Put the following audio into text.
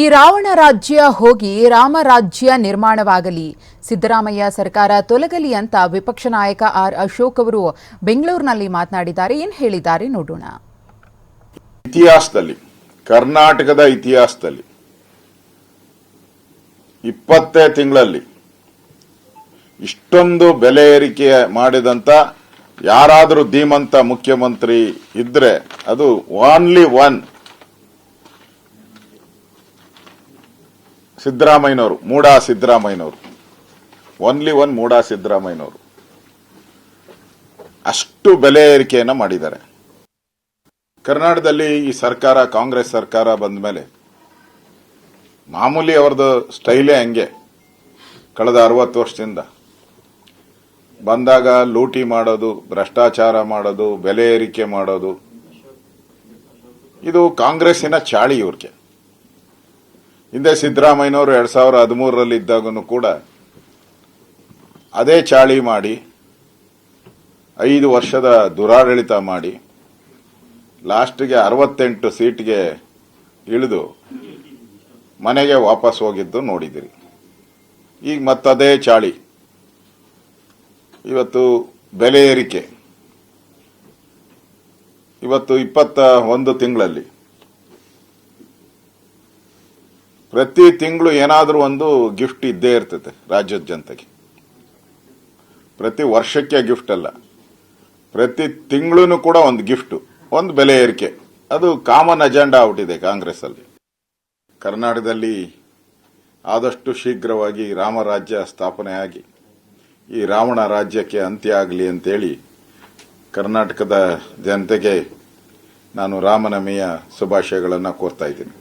ಈ ರಾವಣ ರಾಜ್ಯ ಹೋಗಿ ರಾಮರಾಜ್ಯ ನಿರ್ಮಾಣವಾಗಲಿ. ಸಿದ್ದರಾಮಯ್ಯ ಸರ್ಕಾರ ತೊಲಗಲಿ ಅಂತ ವಿಪಕ್ಷ ನಾಯಕ ಆರ್ ಅಶೋಕ್ ಅವರು ಬೆಂಗಳೂರಿನಲ್ಲಿ ಮಾತನಾಡಿದ್ದಾರೆ. ಏನ್ ಹೇಳಿದ್ದಾರೆ ನೋಡೋಣ. ಇತಿಹಾಸದಲ್ಲಿ, ಕರ್ನಾಟಕದ ಇತಿಹಾಸದಲ್ಲಿ, ಇಪ್ಪತ್ತೇ ತಿಂಗಳಲ್ಲಿ ಇಷ್ಟೊಂದು ಬೆಲೆ ಏರಿಕೆ ಮಾಡಿದಂತ ಯಾರಾದರೂ ಧೀಮಂತ ಮುಖ್ಯಮಂತ್ರಿ ಇದ್ರೆ ಅದು ಓನ್ಲಿ ಒನ್ ಸಿದ್ದರಾಮಯ್ಯನವರು, ಮೂಡಾ ಸಿದ್ದರಾಮಯ್ಯನವರು. ಓನ್ಲಿ ಒನ್ ಮೂಡಾ ಸಿದ್ದರಾಮಯ್ಯನವರು. ಅಷ್ಟು ಬೆಲೆ ಏರಿಕೆಯನ್ನು ಮಾಡಿದ್ದಾರೆ. ಕರ್ನಾಟಕದಲ್ಲಿ ಈ ಸರ್ಕಾರ, ಕಾಂಗ್ರೆಸ್ ಸರ್ಕಾರ ಬಂದ ಮೇಲೆ ಮಾಮೂಲಿ ಅವ್ರದ್ದು ಸ್ಟೈಲೇ ಹಂಗೆ. ಕಳೆದ ಅರವತ್ತು ವರ್ಷದಿಂದ ಬಂದಾಗ ಲೂಟಿ ಮಾಡೋದು, ಭ್ರಷ್ಟಾಚಾರ ಮಾಡೋದು, ಬೆಲೆ ಏರಿಕೆ ಮಾಡೋದು. ಇದು ಕಾಂಗ್ರೆಸ್ಸಿನ ಚಾಳಿ ಇವ್ರಿಗೆ. ಹಿಂದೆ ಸಿದ್ದರಾಮಯ್ಯನವರು ಎರಡು ಸಾವಿರ ಹದಿಮೂರರಲ್ಲಿ ಕೂಡ ಅದೇ ಚಾಳಿ ಮಾಡಿ, ಐದು ವರ್ಷದ ದುರಾಡಳಿತ ಮಾಡಿ, ಲಾಸ್ಟ್ಗೆ ಅರವತ್ತೆಂಟು ಸೀಟ್ಗೆ ಇಳಿದು ಮನೆಗೆ ವಾಪಸ್ ಹೋಗಿದ್ದು ನೋಡಿದಿರಿ. ಈಗ ಮತ್ತದೇ ಚಾಳಿ. ಇವತ್ತು ಬೆಲೆ ಏರಿಕೆ. ಇವತ್ತು ಇಪ್ಪತ್ತ ಒಂದು ತಿಂಗಳಲ್ಲಿ ಪ್ರತಿ ತಿಂಗಳು ಏನಾದರೂ ಒಂದು ಗಿಫ್ಟ್ ಇದ್ದೇ ಇರ್ತದೆ ರಾಜ್ಯದ ಜನತೆಗೆ. ಪ್ರತಿ ವರ್ಷಕ್ಕೆ ಗಿಫ್ಟ್ ಅಲ್ಲ. ಪ್ರತಿ ತಿಂಗಳೂ ಕೂಡ ಒಂದು ಗಿಫ್ಟ್ ಒಂದು ಬೆಲೆ ಏರಿಕೆ. ಅದು ಕಾಮನ್ ಅಜೆಂಡಾ ಆಗ್ಬಿಟ್ಟಿದೆ ಕಾಂಗ್ರೆಸ್ ಅಲ್ಲಿ ಕರ್ನಾಟಕದಲ್ಲಿ ಆದಷ್ಟು ಶೀಘ್ರವಾಗಿ ರಾಮರಾಜ್ಯ ಸ್ಥಾಪನೆ ಆಗಿ ಈ ರಾವಣ ರಾಜ್ಯಕ್ಕೆ ಅಂತ್ಯ ಆಗಲಿ ಅಂತೇಳಿ ಕರ್ನಾಟಕದ ಜನತೆಗೆ ನಾನು ರಾಮನವಮಿಯ ಶುಭಾಶಯಗಳನ್ನು ಕೋರ್ತಾ ಇದ್ದೀನಿ.